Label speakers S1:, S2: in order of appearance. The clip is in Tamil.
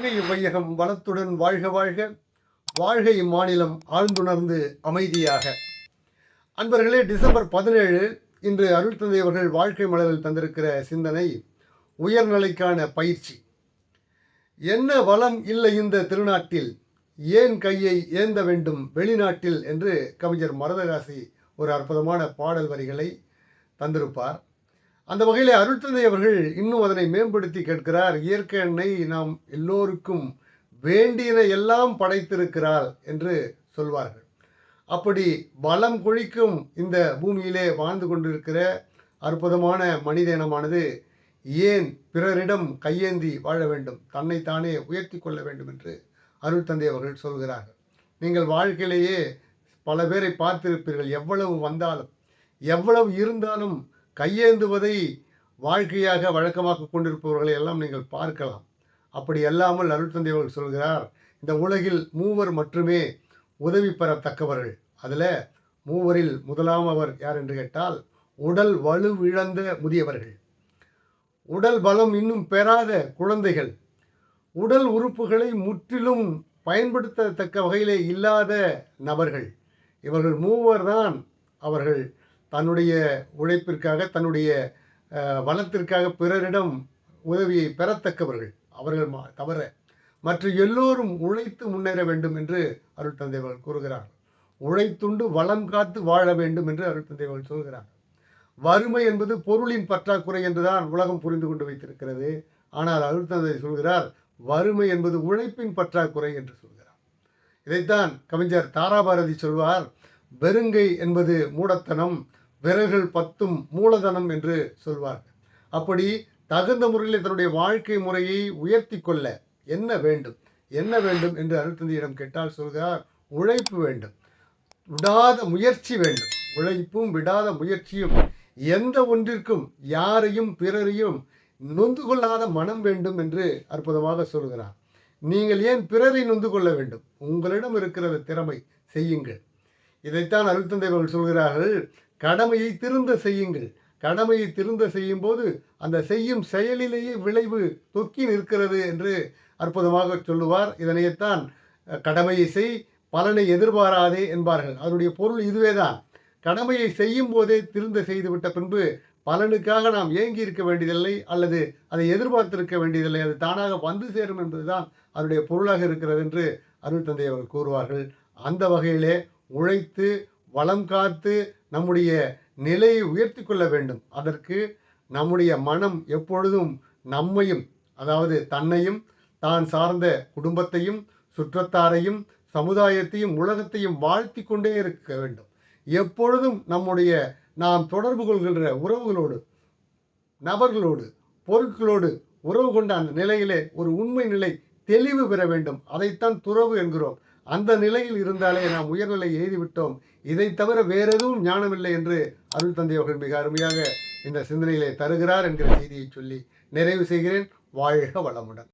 S1: வாழ்க வையகம் வளத்துடன் வாழ்க வாழ்க. வாழ்க இம்மாநிலம் ஆழ்ந்துணர்ந்து அமைதியாக. அன்பர்களே டிசம்பர் பதினேழு இன்று அருள் தந்தை அவர்கள் வாழ்க்கை மலரில் தந்திருக்கிற சிந்தனை உயர்நிலைக்கான பயிற்சி. என்ன வளம் இல்லை இந்த திருநாட்டில்? ஏன் கையை ஏந்த வேண்டும் வெளிநாட்டில்? என்று கவிஞர் மரதகாசி ஒரு அற்புதமான பாடல் வரிகளை தந்திருப்பார். அந்த வகையில் அருள்தந்தை அவர்கள் இன்னும் அதனை மேம்படுத்தி கேட்கிறார். இயற்கை எண்ணெய் நாம் எல்லோருக்கும் வேண்டியதை எல்லாம் படைத்திருக்கிறார் என்று சொல்வார்கள். அப்படி வளம் கொழிக்கும் இந்த பூமியிலே வாழ்ந்து கொண்டிருக்கிற அற்புதமான மனித இனமானது ஏன் பிறரிடம் கையேந்தி வாழ வேண்டும்? தன்னைத்தானே உயர்த்தி கொள்ள வேண்டும் என்று அருள் தந்தை அவர்கள் சொல்கிறார்கள். நீங்கள் வாழ்க்கையிலேயே பல பேரை பார்த்திருப்பீர்கள். எவ்வளவு வந்தாலும் எவ்வளவு இருந்தாலும் கையேந்துவதை வாழ்க்கையாக வழக்கமாக கொண்டிருப்பவர்களை எல்லாம் நீங்கள் பார்க்கலாம். அப்படி அல்லாமல் அருள் தந்தை அவர்கள் சொல்கிறார் இந்த உலகில் மூவர் மட்டுமே உதவி பெறத்தக்கவர்கள். அதில் மூவரில் முதலாம் அவர் யார் என்று கேட்டால் உடல் வலுவிழந்த முதியவர்கள். உடல் பலம் இன்னும் பெறாத குழந்தைகள். உடல் உறுப்புகளை முற்றிலும் பயன்படுத்தத்தக்க வகையிலே இல்லாத நபர்கள். இவர்கள் மூவர் தான் அவர்கள் தன்னுடைய உழைப்பிற்காக தன்னுடைய வளத்திற்காக பிறரிடம் உதவியை பெறத்தக்கவர்கள். அவர்கள் மா- தவிர மற்ற எல்லோரும் உழைத்து முன்னேற வேண்டும் என்று அருள் தந்தைவர்கள் கூறுகிறார் உழைத்துண்டு வளம் காத்து வாழ வேண்டும் என்று அருள் தந்தைவர்கள் சொல்கிறார் வறுமை என்பது பொருளின் பற்றாக்குறை என்றுதான் உலகம் புரிந்து கொண்டு வைத்திருக்கிறது. ஆனால் அருள் தந்தை சொல்கிறார் வறுமை என்பது உழைப்பின் பற்றாக்குறை என்று சொல்கிறார். இதைத்தான் கவிஞர் தாராபாரதி சொல்வார் வெறுங்கை என்பது மூடத்தனம் விரல்கள் பத்தும் மூலதனம் என்று சொல்வார்கள். அப்படி தகுந்த முறையில் தன்னுடைய வாழ்க்கை முறையை உயர்த்தி கொள்ள என்ன வேண்டும்? என்ன வேண்டும் என்று அருள்தந்தையிடம் கேட்டால் சொல்கிறார் உழைப்பு வேண்டும். விடாத முயற்சி வேண்டும். உழைப்பும் விடாத முயற்சியும் எந்த ஒன்றிற்கும் யாரையும் பிறரையும் நொந்து கொள்ளாத மனம் வேண்டும் என்று அற்புதமாக சொல்கிறார். நீங்கள் ஏன் பிறரை நொந்து கொள்ள வேண்டும்? உங்களிடம் இருக்கிற திறமை. செய்யுங்கள். இதைத்தான் அருத்தந்தைகள் அவர்கள் சொல்கிறார்கள். கடமையை திருந்த செய்யுங்கள். கடமையை திருந்த செய்யும் போது அந்த செய்யும் செயலிலேயே விளைவு தொக்கி நிற்கிறது என்று அற்புதமாக சொல்லுவார். இதனையத்தான் கடமையை செய் பலனை எதிர்பாராதே என்பார்கள். அதனுடைய பொருள் இதுவே தான். கடமையை செய்யும் போதே திருந்த செய்துவிட்ட பின்பு பலனுக்காக நாம் ஏங்கி இருக்க வேண்டியதில்லை அல்லது அதை எதிர்பார்த்திருக்க வேண்டியதில்லை. அது தானாக வந்து சேரும் என்பதுதான் அதனுடைய பொருளாக இருக்கிறது என்று அருள் தந்தை அவர்கள் கூறுவார்கள். அந்த வகையிலே உழைத்து வளம் காத்து நம்முடைய நிலையை உயர்த்தி கொள்ள வேண்டும். அதற்கு நம்முடைய மனம் எப்பொழுதும் நம்மையும் அதாவது தன்னையும் தான் சார்ந்த குடும்பத்தையும் சுற்றத்தாரையும் சமுதாயத்தையும் உலகத்தையும் வாழ்த்தி கொண்டே இருக்க வேண்டும். எப்பொழுதும் நம்முடைய நாம் தொடர்பு கொள்கின்ற உறவுகளோடு நபர்களோடு பொருட்களோடு உறவு கொண்ட அந்த நிலையிலே ஒரு உண்மை நிலை தெளிவு பெற வேண்டும். அதைத்தான் துறவு என்கிறோம். அந்த நிலையில் இருந்தாலே நாம் உயர்நிலை எய்திவிட்டோம். இதை தவிர வேற எதுவும் ஞானமில்லை என்று அருள் தந்தை அவர்கள் மிக அருமையாக இந்த சிந்தனையிலே தருகிறார் என்கிற செய்தியை சொல்லி நிறைவு செய்கிறேன். வாழ்க வளமுடன்.